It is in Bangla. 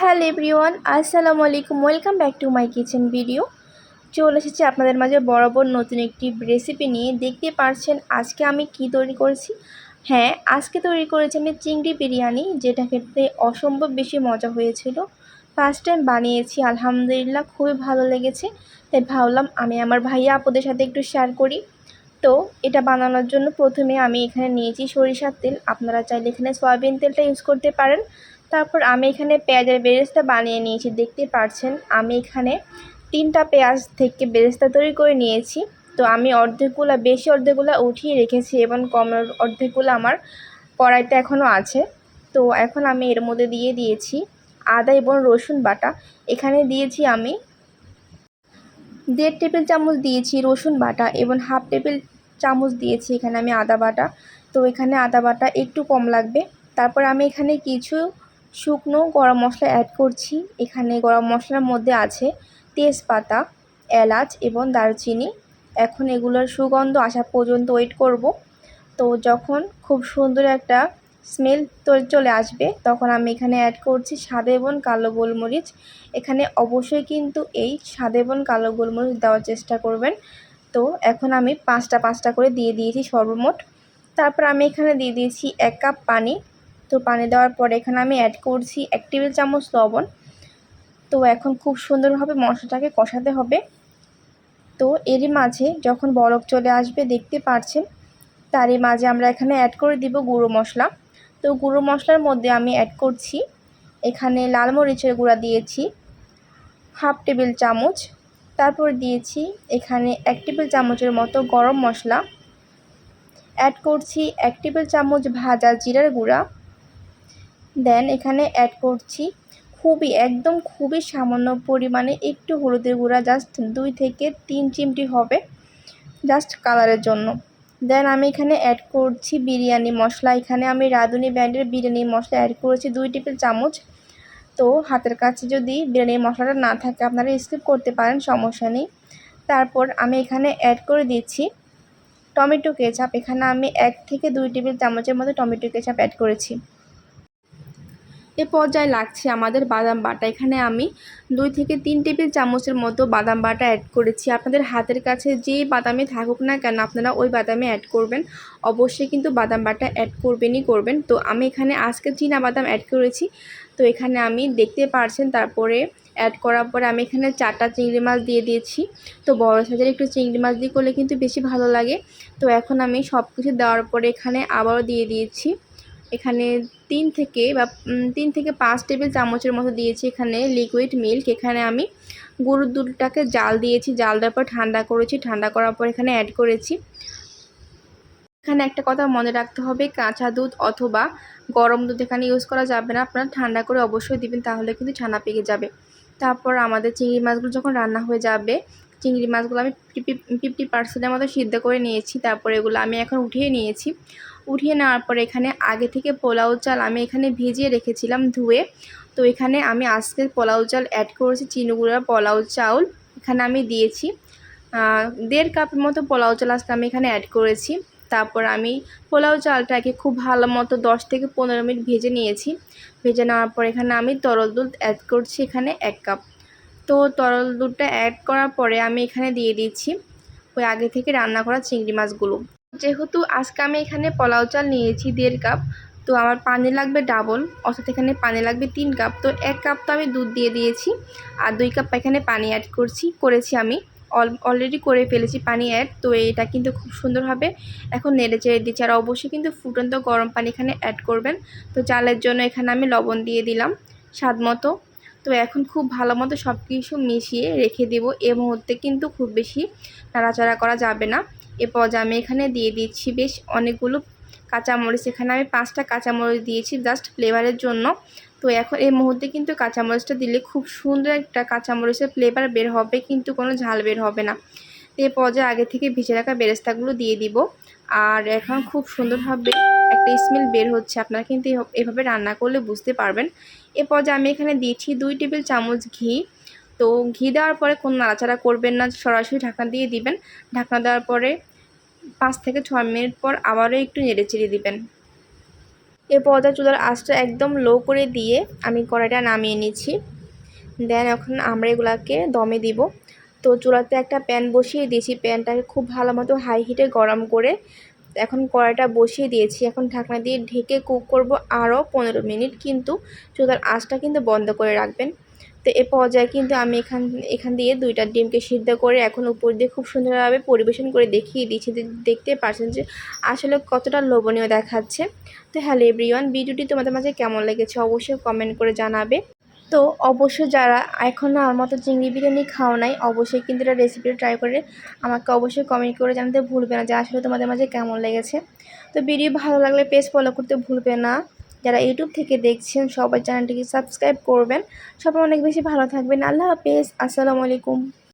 হ্যালো এভরিওয়ান, আসসালামু আলাইকুম। Welcome back to my kitchen video. চলে এসেছি আপনাদের মাঝে বরাবর নতুন একটি রেসিপি নিয়ে। দেখতে পারছেন আজকে আমি কি তৈরি করেছি? হ্যাঁ আজকে তৈরি করেছি আমি চিংড়ি বিরিয়ানি, যেটা খেতে অসম্ভব বেশি মজা হয়েছিল। ফার্স্ট টাইম বানিয়েছি, আলহামদুলিল্লাহ খুবই ভালো লেগেছে। তাই ভাবলাম আমি আমার ভাইয়া আপুদের সাথে একটু শেয়ার করি। তো এটা বানানোর জন্য প্রথমে আমি এখানে নিয়েছি সরিষার তেল। আপনারা চাইলে এখানে সয়াবিন তেলটা ইউজ করতে পারেন। তারপর আমি এখানে পেঁয়াজের বেরেস্তা বানিয়ে নিয়েছি, দেখতে পাচ্ছেন আমি এখানে তিনটা পেঁয়াজ থেকে বেরেস্তা তৈরি করে নিয়েছি। তো আমি অর্ধেকগুলো, বেশি অর্ধেকগুলো উঠিয়ে রেখেছি এবং কম অর্ধেকগুলো আমার কড়াইতে এখনও আছে। তো এখন আমি এর মধ্যে দিয়ে দিয়েছি আদা এবং রসুন বাটা। এখানে দিয়েছি আমি দেড় টেবিল চামচ দিয়েছি রসুন বাটা এবং হাফ টেবিল চামচ দিয়েছি এখানে আমি আদা বাটা। তো এখানে আদা বাটা একটু কম লাগবে। তারপর আমি এখানে কিছু শুকনো গরম মশলা অ্যাড করছি। এখানে গরম মশলার মধ্যে আছে তেজপাতা, এলাচ এবং দারচিনি। এখন এগুলোর সুগন্ধ আসা পর্যন্ত ওয়েট করব। তো যখন খুব সুন্দর একটা স্মেল চলে আসবে, তখন আমি এখানে অ্যাড করছি সাদা এবং কালো গোলমরিচ। এখানে অবশ্যই কিন্তু এই সাদা এবং কালো গোলমরিচ দেওয়ার চেষ্টা করবেন। তো এখন আমি পাঁচটা পাঁচটা করে দিয়ে দিয়েছি সর্বমোট। তারপর আমি এখানে দিয়ে দিয়েছি এক কাপ পানি। তো পানি দেওয়ার পর এখানে আমি অ্যাড করছি এক টেবিল চামচ লবণ। তো এখন খুব সুন্দরভাবে মশলাটাকে কষাতে হবে। তো এরই মাঝে যখন বরফ চলে আসবে, দেখতে পাচ্ছেন তারই মাঝে আমরা এখানে অ্যাড করে দিব গুঁড়ো মশলা। তো গুঁড়ো মশলার মধ্যে আমি অ্যাড করছি এখানে লাল মরিচের গুঁড়া দিয়েছি, হাফ টেবিল চামচ। তারপর দিয়েছি এখানে এক টেবিল চামচের মতো গরম মশলা। অ্যাড করছি এক টেবিল চামচ ভাজা জিরার গুঁড়া। দেন এখানে অ্যাড করছি খুবই, একদম খুবই সামান্য পরিমাণে একটু হলুদের গুঁড়া জাস্ট দুই থেকে তিন চিমটি হবে জাস্ট কালারের জন্য। দেন আমি এখানে অ্যাড করছি বিরিয়ানি মশলা, এখানে আমি রাঁধুনি ব্র্যান্ডের বিরিয়ানি মশলা অ্যাড করেছি দুই টেবিল চামচ। তো হাতের কাছে যদি বিরিয়ানি মশলাটা না থাকে, আপনারা স্কিপ করতে পারেন, সমস্যা নেই। তারপর আমি এখানে অ্যাড করে দিচ্ছি টমেটো কেচাপ এখানে আমি এক থেকে দুই টেবিল চামচের মতো টমেটো কেচাপ অ্যাড করেছি। এ পর্যায়ে লাগছে আমাদের বাদাম বাটা। এখানে আমি দুই থেকে তিন টেবিল চামচের মতো বাদাম বাটা অ্যাড করেছি। আপনাদের হাতের কাছে যে বাদামে থাকুক না কেন, আপনারা ওই বাদামে অ্যাড করবেন। অবশ্যই কিন্তু বাদাম বাটা অ্যাড করবেনই করবেন। তো আমি এখানে আজকে চীনা বাদাম অ্যাড করেছি। তো এখানে আমি দেখতে পারছেন তারপরে অ্যাড করার পরে আমি এখানে চারটা চিংড়ি মাছ দিয়ে দিয়েছি। তো বড় সাইজের একটু চিংড়ি মাছ দিয়ে করলে কিন্তু বেশি ভালো লাগে। তো এখন আমি সব কিছু দেওয়ার পরে এখানে আবারও দিয়ে দিয়েছি। এখানে তিন থেকে বা তিন থেকে পাঁচ টেবিল চামচের মতো দিয়েছি এখানে লিকুইড মিল্ক এখানে আমি গরুর দুধটাকে জাল দিয়েছি, জাল দেওয়ার পর ঠান্ডা করেছি। ঠান্ডা করার পর এখানে অ্যাড করেছি। এখানে একটা কথা মনে রাখতে হবে, কাঁচা দুধ অথবা গরম দুধ এখানে ইউজ করা যাবে না। আপনারা ঠান্ডা করে অবশ্যই দিবেন, তাহলে কিন্তু ছানা পেকে যাবে। তারপর আমাদের চিংড়ি মাছগুলো যখন রান্না হয়ে যাবে, চিংড়ি মাছগুলো আমি ফিফটি পার্সেন্টের মতো সিদ্ধ করে নিয়েছি। তারপর এগুলো আমি এখন উঠিয়ে নিয়েছি। উঠিয়ে নেওয়ার পর এখানে আগে থেকে পোলাও চাল আমি এখানে ভিজিয়ে রেখেছিলাম ধুয়ে। তো এখানে আমি আজকে পোলাও চাল অ্যাড করেছি চিনুগুড়া পোলাও চাউল। এখানে আমি দিয়েছি দেড় কাপের মতো পোলাও চাল আজকে আমি এখানে অ্যাড করেছি। তারপর আমি পোলাও চালটাকে খুব ভালো মতো দশ থেকে পনেরো মিনিট ভেজে নিয়েছি। ভেজে নেওয়ার পর এখানে আমি তরল দুধ অ্যাড করছি এখানে এক কাপ। তো তরল দুধটা অ্যাড করার পরে আমি এখানে দিয়ে দিচ্ছি ওই আগে থেকে রান্না করা চিংড়ি মাছগুলো। যেহেতু আজকে আমি এখানে পোলাও চাল নিয়েছি দেড় কাপ, তো আমার পানি লাগবে ডাবল, অর্থাৎ এখানে পানি লাগবে তিন কাপ, তো এক কাপ তো আমি দুধ দিয়ে দিয়েছি আর দুই কাপ এখানে পানি অ্যাড করছি, করেছি আমি, অল অলরেডি করে ফেলেছি পানি অ্যাড তো এটা কিন্তু খুব সুন্দরভাবে এখন নেড়ে চেড়ে দিচ্ছি, আর অবশ্যই কিন্তু ফুটন্ত গরম পানি এখানে অ্যাড করবেন, তো চালের জন্য এখানে আমি লবণ দিয়ে দিলাম, স্বাদ মতো। তো এখন খুব ভালো মতো সব কিছু মিশিয়ে রেখে দেব। এ মুহূর্তে কিন্তু খুব বেশি নাড়াচাড়া করা যাবে না। এ পর্যায়ে আমি এখানে দিয়ে দিচ্ছি বেশ অনেকগুলো কাঁচামরিচ। এখানে আমি পাঁচটা কাঁচামরিচ দিয়েছি জাস্ট ফ্লেভারের জন্য। তো এখন এই মুহূর্তে কিন্তু কাঁচামরিচটা দিলে খুব সুন্দর একটা কাঁচামরিচের ফ্লেভার বের হবে, কিন্তু কোনো ঝাল বের হবে না। তো এ পর্যায়ে আগে থেকে ভিজে রাখা বেরেস্তাগুলো দিয়ে দিব। আর এখন খুব সুন্দরভাবে একটা স্মেল বের হচ্ছে। আপনারা কিন্তু এভাবে রান্না করলে বুঝতে পারবেন। এ পর্যায়ে আমি এখানে দিয়েছি দুই টেবিল চামচ ঘি। তো ঘি দেওয়ার পরে কোনো নাড়াচাড়া করবেন না, সরাসরি ঢাকনা দিয়ে দিবেন। ঢাকনা দেওয়ার পরে পাঁচ থেকে ছয় মিনিট পর আবারও একটু নেড়ে চেড়ে দিবেন। এ পর্যায়ে চুলার আঁচটা একদম লো করে দিয়ে আমি কড়াইটা নামিয়ে নিচ্ছি। দেন এখন আমরা এগুলাকে দমে দিব। তো চুলাতে একটা প্যান বসিয়ে দিয়েছি। প্যানটাকে খুব ভালো মতো হাই হিটে গরম করে এখন কড়াইটা বসিয়ে দিয়েছি। এখন ঢাকনা দিয়ে ঢেকে কুক করব আরও পনেরো মিনিট। কিন্তু চুলার আঁচটা কিন্তু বন্ধ করে রাখবেন। তো এ পর্যায়ে কিন্তু আমি এখান এখান দিয়ে দুইটা ডিমকে সিদ্ধ করে এখন উপর দিয়ে খুব সুন্দরভাবে পরিবেশন করে দেখিয়ে দিচ্ছি। দেখতে পারছেন যে আসলে কতটা লোভনীয় দেখাচ্ছে। তো হ্যালো এভরিওয়ান, ভিডিওটি তোমাদের মাঝে কেমন লেগেছে অবশ্যই কমেন্ট করে জানাবে। তো অবশ্যই যারা এখনও আমার মতো চিংড়ি বিরিয়ানি খাও নাই, অবশ্যই কিন্তু এটা রেসিপিটা ট্রাই করে আমাকে অবশ্যই কমেন্ট করে জানাতে ভুলবে না যে আসলে তোমাদের মাঝে কেমন লেগেছে। তো ভিডিও ভালো লাগলে পেজ ফলো করতে ভুলবে না। যারা ইউটিউব থেকে দেখছেন, সবাই চ্যানেলটিকে সাবস্ক্রাইব করবেন। সবাই অনেক বেশি ভালো থাকবেন। আল্লাহ হাফেজ। আসসালামু আলাইকুম।